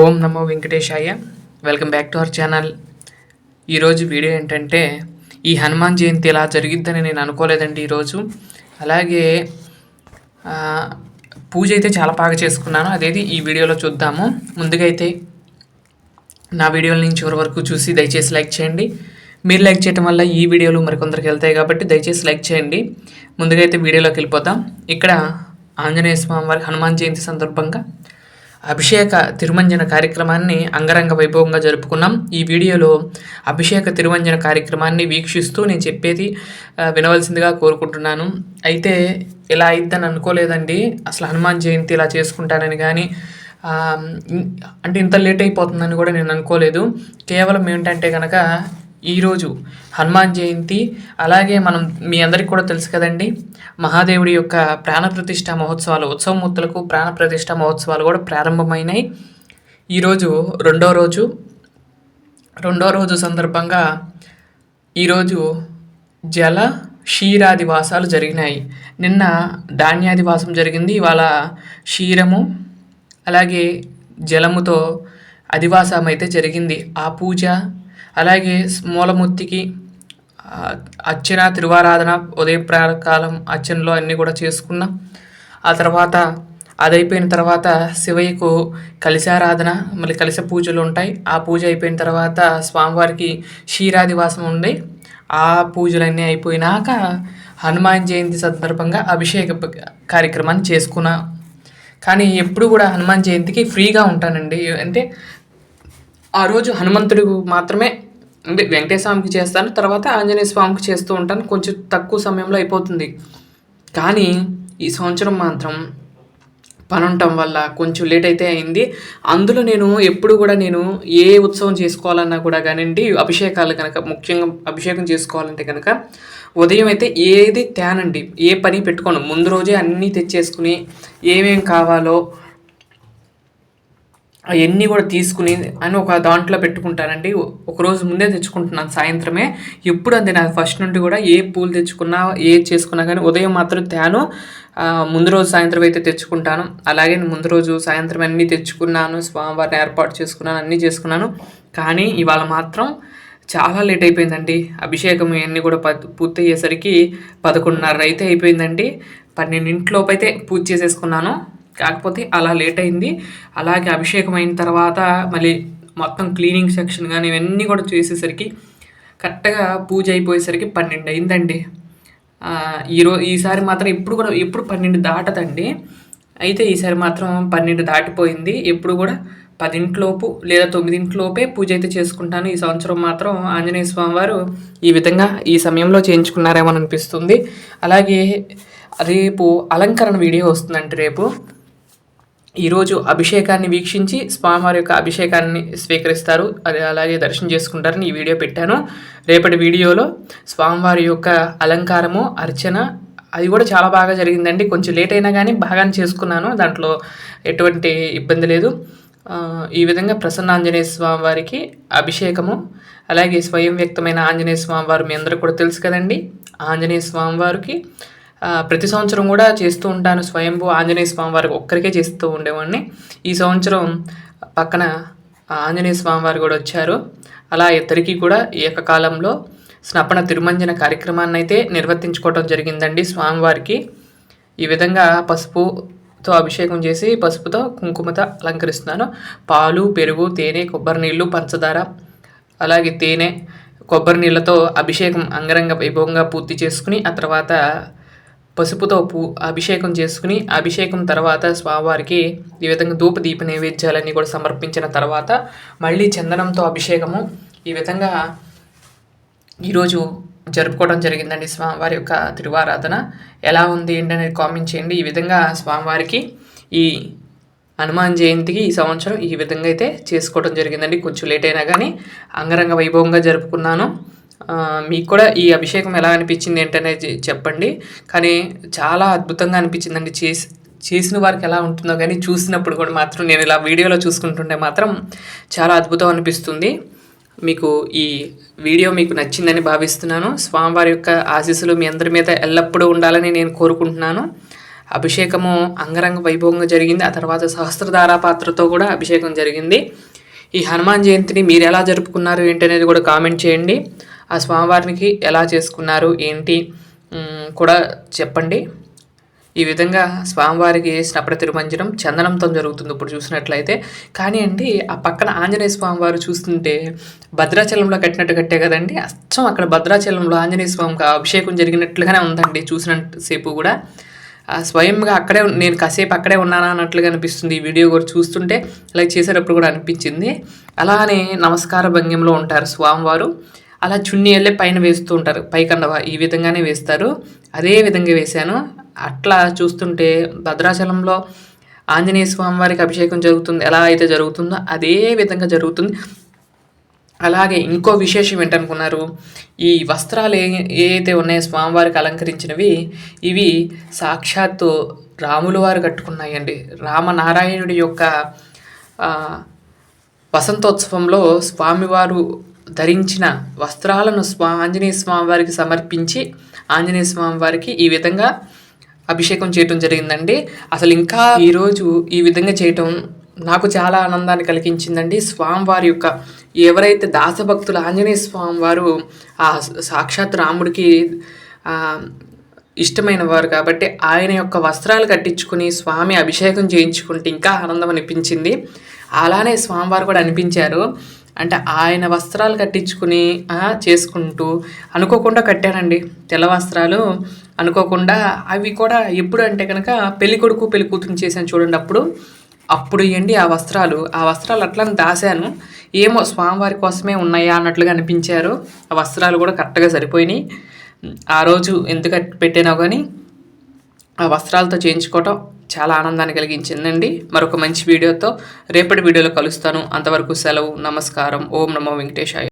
ఓం నమో వెంకటేశాయ. Welcome back to our channel. ఈరోజు video ఏంటంటే ఈ హనుమాన్ జయంతి ఇలా జరిగిద్దని నేను అనుకోలేదండి ఈరోజు. అలాగే పూజ అయితే చాలా బాగా చేసుకున్నాను. అదేది ఈ వీడియోలో చూద్దాము. ముందుగా అయితే నా వీడియోల నుంచి చివరి వరకు చూసి దయచేసి లైక్ చేయండి. మీరు లైక్ చేయడం వల్ల ఈ వీడియోలు మరికొందరికి వెళ్తాయి కాబట్టి దయచేసి లైక్ చేయండి. ముందుగా అయితే వీడియోలోకి వెళ్ళిపోతాం ఇక్కడ ఆంజనేయ స్వామి వారి హనుమాన్ జయంతి సందర్భంగా అభిషేక తిరుమంజన కార్యక్రమాన్ని అంగరంగ వైభవంగా జరుపుకున్నాం. ఈ వీడియోలో అభిషేక తిరుమంజన కార్యక్రమాన్ని వీక్షిస్తూ నేను చెప్పేది వినవలసిందిగా కోరుకుంటున్నాను. అయితే ఇలా అయిద్దని అనుకోలేదండి. అసలు హనుమాన్ జయంతి ఇలా చేసుకుంటానని కానీ అంటే ఇంత లేట్ అయిపోతుందని కూడా నేను అనుకోలేదు. కేవలం ఏంటంటే కనుక ఈరోజు హనుమాన్ జయంతి. అలాగే మనం మీ అందరికీ కూడా తెలుసు కదండి మహాదేవుడి యొక్క ప్రాణప్రతిష్ఠ మహోత్సవాలు ఉత్సవమూర్తులకు ప్రాణప్రతిష్ఠ మహోత్సవాలు కూడా ప్రారంభమైనాయి. ఈరోజు రెండో రోజు. రెండో రోజు సందర్భంగా ఈరోజు జల క్షీరాదివాసాలు జరిగినాయి. నిన్న ధాన్యాదివాసం జరిగింది. ఇవాళ క్షీరము అలాగే జలముతో అధివాసం అయితే జరిగింది. ఆ పూజ అలాగే మూలమూర్తికి అర్చన తిరువారాధన ఉదయ ప్రాకాలం అర్చనలు అన్నీ కూడా చేసుకున్నాం. ఆ తర్వాత అదైపోయిన తర్వాత శివయ్యకు కలిశారాధన మళ్ళీ కలిశ పూజలు ఉంటాయి. ఆ పూజ అయిపోయిన తర్వాత స్వామివారికి క్షీరాదివాసం ఉంది. ఆ పూజలన్నీ అయిపోయినాక హనుమాన్ జయంతి సందర్భంగా అభిషేక కార్యక్రమాన్ని చేసుకున్నా. కానీ ఎప్పుడు కూడా హనుమాన్ జయంతికి ఫ్రీగా ఉంటానండి. అంటే ఆ రోజు హనుమంతుడు మాత్రమే అంటే వెంకటేశ్వర స్వామికి చేస్తాను తర్వాత ఆంజనేయ స్వామికి చేస్తూ ఉంటాను కొంచెం తక్కువ సమయంలో అయిపోతుంది. కానీ ఈ సంవత్సరం మాత్రం పని ఉండటం వల్ల కొంచెం లేట్ అయితే అయింది. అందులో నేను ఎప్పుడు కూడా నేను ఏ ఉత్సవం చేసుకోవాలన్నా కూడా కానివ్వండి అభిషేకాలు కనుక ముఖ్యంగా అభిషేకం చేసుకోవాలంటే కనుక ఉదయం అయితే ఏది తేనండి ఏ పని పెట్టుకోను. ముందు రోజే అన్నీ తెచ్చేసుకుని ఏమేమి కావాలో అవన్నీ కూడా తీసుకుని అని ఒక దాంట్లో పెట్టుకుంటానండి. ఒక రోజు ముందే తెచ్చుకుంటున్నాను సాయంత్రమే. ఎప్పుడు అంతే నాకు ఫస్ట్ నుండి కూడా ఏ పూలు తెచ్చుకున్నా ఏ చేసుకున్నా కానీ ఉదయం మాత్రం తేను. ముందు రోజు సాయంత్రం అయితే తెచ్చుకుంటాను. అలాగే నేను ముందు రోజు సాయంత్రం అన్నీ తెచ్చుకున్నాను స్వామివారిని ఏర్పాటు చేసుకున్నాను అన్నీ చేసుకున్నాను. కానీ ఇవాళ మాత్రం చాలా లేట్ అయిపోయిందండి. అభిషేకం ఇవన్నీ కూడా ప- పూర్తి అయ్యేసరికి పదకొండున్నర అయితే అయిపోయిందండి. పన్నెండింటిలోపు అయితే పూజ చేసేసుకున్నాను. కాకపోతే అలా లేట్ అయింది. అలాగే అభిషేకం అయిన తర్వాత మళ్ళీ మొత్తం క్లీనింగ్ సెక్షన్ కానీ ఇవన్నీ కూడా చేసేసరికి కరెక్ట్గా పూజ అయిపోయేసరికి పన్నెండు అయిందండి. ఈరో ఈసారి మాత్రం ఎప్పుడు కూడా ఎప్పుడు పన్నెండు దాటదండి. అయితే ఈసారి మాత్రం పన్నెండు దాటిపోయింది. ఎప్పుడు కూడా పదింట్లోపు లేదా తొమ్మిదింట్లోపే పూజ అయితే చేసుకుంటాను. ఈ సంవత్సరం మాత్రం ఆంజనేయ స్వామి వారు ఈ విధంగా ఈ సమయంలో చేయించుకున్నారేమో అనిపిస్తుంది. అలాగే రేపు అలంకరణ వీడియో వస్తుందండి రేపు. ఈరోజు అభిషేకాన్ని వీక్షించి స్వామివారి యొక్క అభిషేకాన్ని స్వీకరిస్తారు. అది అలాగే దర్శనం చేసుకుంటారని ఈ వీడియో పెట్టాను. రేపటి వీడియోలో స్వామివారి యొక్క అలంకారము అర్చన అది కూడా చాలా బాగా జరిగిందండి. కొంచెం లేట్ అయినా కానీ బాగానే చేసుకున్నాను. దాంట్లో ఎటువంటి ఇబ్బంది లేదు. ఈ విధంగా ప్రసన్న ఆంజనేయ స్వామి వారికి అభిషేకము అలాగే స్వయం వ్యక్తమైన ఆంజనేయ స్వామి వారు మీ అందరూ కూడా తెలుసు కదండి. ఆంజనేయ స్వామి వారికి ప్రతి సంవత్సరం కూడా చేస్తూ ఉంటాను స్వయంభూ ఆంజనేయ స్వామి వారికి ఒక్కరికే చేస్తూ ఉండేవాడిని. ఈ సంవత్సరం పక్కన ఆంజనేయ స్వామి వారు కూడా వచ్చారు. అలా ఇద్దరికీ కూడా ఏకకాలంలో స్నపన తిరుమంజన కార్యక్రమాన్ని అయితే నిర్వర్తించుకోవడం జరిగిందండి స్వామివారికి. ఈ విధంగా పసుపుతో అభిషేకం చేసి పసుపుతో కుంకుమతో అలంకరిస్తున్నాను. పాలు పెరుగు తేనె కొబ్బరి నీళ్ళు పంచదార అలాగే తేనె కొబ్బరి నీళ్ళతో అభిషేకం అంగరంగ వైభవంగా పూర్తి చేసుకుని ఆ తర్వాత పసుపుతో పూ అభిషేకం చేసుకుని అభిషేకం తర్వాత స్వామివారికి ఈ విధంగా ధూప దీప నైవేద్యాలన్నీ కూడా సమర్పించిన తర్వాత మళ్ళీ చందనంతో అభిషేకము. ఈ విధంగా ఈరోజు జరుపుకోవడం జరిగిందండి స్వామివారి యొక్క తిరువారాధన. ఎలా ఉంది ఏంటనేది కామెంట్ చేయండి. ఈ విధంగా స్వామివారికి ఈ హనుమాన్ జయంతికి ఈ సంవత్సరం ఈ విధంగా అయితే చేసుకోవడం జరిగిందండి. కొంచెం లేట్ అయినా కానీ అంగరంగ వైభవంగా జరుపుకున్నాను. మీకు కూడా ఈ అభిషేకం ఎలా అనిపించింది ఏంటనేది చెప్పండి. కానీ చాలా అద్భుతంగా అనిపించిందండి. చేసి చేసిన వారికి ఎలా ఉంటుందో కానీ చూసినప్పుడు కూడా మాత్రం నేను ఇలా వీడియోలో చూసుకుంటుంటే మాత్రం చాలా అద్భుతం అనిపిస్తుంది. మీకు ఈ వీడియో మీకు నచ్చిందని భావిస్తున్నాను. స్వామివారి యొక్క ఆశీస్సులు మీ అందరి మీద ఎల్లప్పుడూ ఉండాలని నేను కోరుకుంటున్నాను. అభిషేకము అంగరంగ వైభవంగా జరిగింది. ఆ తర్వాత సహస్రధార పాత్రతో కూడా అభిషేకం జరిగింది. ఈ హనుమాన్ జయంతిని మీరు ఎలా జరుపుకున్నారు ఏంటనేది కూడా కామెంట్ చేయండి. ఆ స్వామివారికి ఎలా చేసుకున్నారు ఏంటి కూడా చెప్పండి. ఈ విధంగా స్వామివారికి వేసిన తిరుమంజనం చందనంతో జరుగుతుంది ఇప్పుడు చూసినట్లయితే. కానీ అండి ఆ పక్కన ఆంజనేయ స్వామివారు చూస్తుంటే భద్రాచలంలో కట్టినట్టు కట్టే కదండి అచ్చం అక్కడ భద్రాచలంలో ఆంజనేయ స్వామికి అభిషేకం జరిగినట్లుగానే ఉందండి చూసినంతసేపు కూడా. స్వయంగా అక్కడే నేను కాసేపు అక్కడే ఉన్నానా అన్నట్లుగా అనిపిస్తుంది. ఈ వీడియో కూడా చూస్తుంటే ఇలా చేసేటప్పుడు కూడా అనిపించింది. అలానే నమస్కార భంగ్యంలో ఉంటారు స్వామివారు. అలా చున్నీ వెళ్ళే పైన వేస్తూ ఉంటారు. పైకండవ ఈ విధంగానే వేస్తారు. అదే విధంగా వేశాను. అట్లా చూస్తుంటే భద్రాచలంలో ఆంజనేయ స్వామి వారికి అభిషేకం జరుగుతుంది. ఎలా అయితే జరుగుతుందో అదే విధంగా జరుగుతుంది. అలాగే ఇంకో విశేషం ఏంటనుకున్నారు? ఈ వస్త్రాలు ఏ ఏవైతే ఉన్నాయో స్వామివారికి అలంకరించినవి ఇవి సాక్షాత్తు రాములు వారు కట్టుకున్నాయండి. రామనారాయణుడి యొక్క వసంతోత్సవంలో స్వామివారు ధరించిన వస్త్రాలను స్వా ఆంజనేయ స్వామి వారికి సమర్పించి ఆంజనేయ స్వామి వారికి ఈ విధంగా అభిషేకం చేయటం జరిగిందండి. అసలు ఇంకా ఈరోజు ఈ విధంగా చేయటం నాకు చాలా ఆనందాన్ని కలిగించిందండి. స్వామివారి యొక్క ఎవరైతే దాసభక్తులు ఆంజనేయ స్వామి వారు ఆ సాక్షాత్ రాముడికి ఇష్టమైన వారు కాబట్టి ఆయన యొక్క వస్త్రాలు కట్టించుకుని స్వామి అభిషేకం చేయించుకుంటే ఇంకా ఆనందం అనిపించింది. అలానే స్వామివారు కూడా అనిపించారు. అంటే ఆయన వస్త్రాలు కట్టించుకుని చేసుకుంటూ అనుకోకుండా కట్టానండి. తెల్ల వస్త్రాలు అనుకోకుండా అవి కూడా ఎప్పుడు అంటే కనుక పెళ్ళి కొడుకు పెళ్ళి కూతురు చేశాను చూడండి అప్పుడు. అప్పుడు ఇవ్వండి ఆ వస్త్రాలు. ఆ వస్త్రాలు అట్లా దాశాను. ఏమో స్వామివారి కోసమే ఉన్నాయా అన్నట్లుగా అనిపించారు. ఆ వస్త్రాలు కూడా కరెక్ట్గా సరిపోయినాయి. ఆ రోజు ఎందుకు పెట్టానో కానీ ఆ వస్త్రాలతో చేయించుకోవటం చాలా ఆనందాన్ని కలిగించిందండి. మరొక మంచి వీడియోతో రేపటి వీడియోలో కలుస్తాను. అంతవరకు సెలవు నమస్కారం. ఓం నమో వెంకటేశాయ.